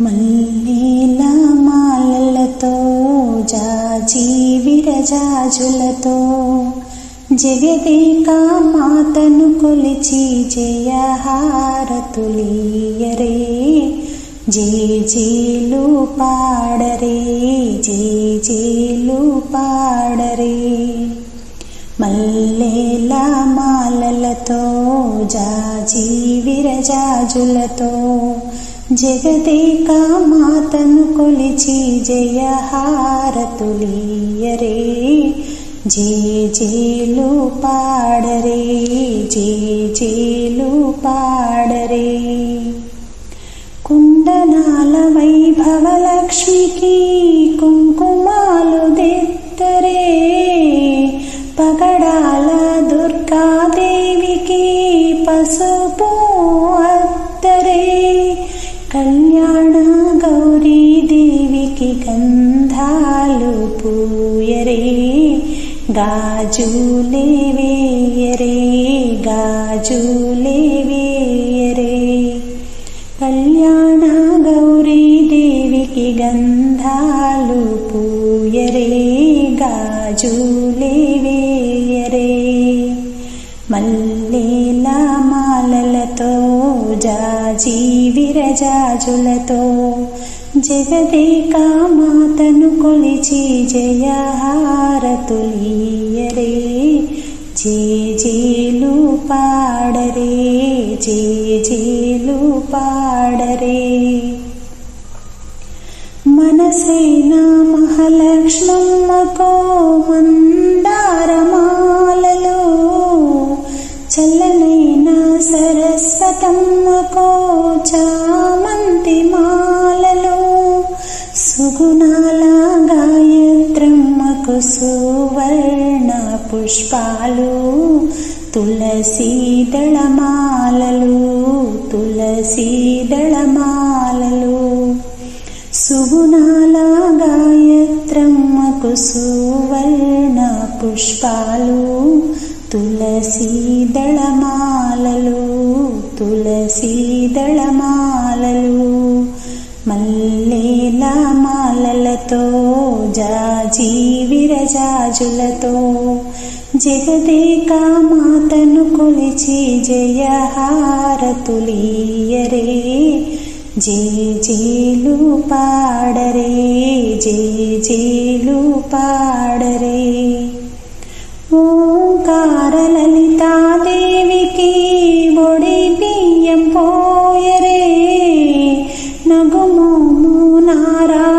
మల్లీల మాలలతో జాజీ విరజాజులతో జగదేకా మాతను కొలిచి జయహారతులీయరే. జేజేలు పాడరే జేజేలు పాడరే. మల్లేల మాలలతో జాజీ విరజాజులతో జగదేక మాతను కొలిచి జయహారతులీయరే. జేజేలు పాడరే జే జేజేలు పాడరే. కుండనాల వైభవలక్ష్మికి కుంకుమాలు దెత్తరే పగడాల దుర్గాదేవికి పశు గంధాలు పూయరే గాజులే వేయరే గాజులే వేయరే కళ్యాణ గౌరీదేవికి గంధాలు పూయరే గాజులే వేయరే మల్లేల మాలలతో జాజి విరజాజులతో జగదేకా మాతను కొలిచి జయహారతులీయరే. జేజేలు పాడరే జేజేలు పాడరే. మనసైన మహాలక్ష్మమ్మకో మందారమాలలో చల్లనైన సరస్వతమ్మకో చామంతి మా సువర్ణ పుష్పాలు తులసీ దళమాలలు తులసీ దళమాలలు. సుగుణాల గాయత్రమ్మకు సువర్ణ పుష్పాలు తులసీ దళమాలలు తులసీ దళమాలలు. మల్లేల మాలలతో జాజీవి విరజాజులతో జగదేక మాతను కొలిచి జయహారతులీయరే. జేజేలు పాడరే జేజేలు పాడరే. ఓంకార లలితాదేవికి బొడి బియ్యం పోయరే. నగుమోము నారా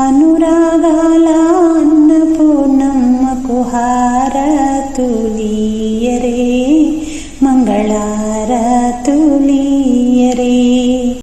अनुरागालान्न कुहारतुलीयरे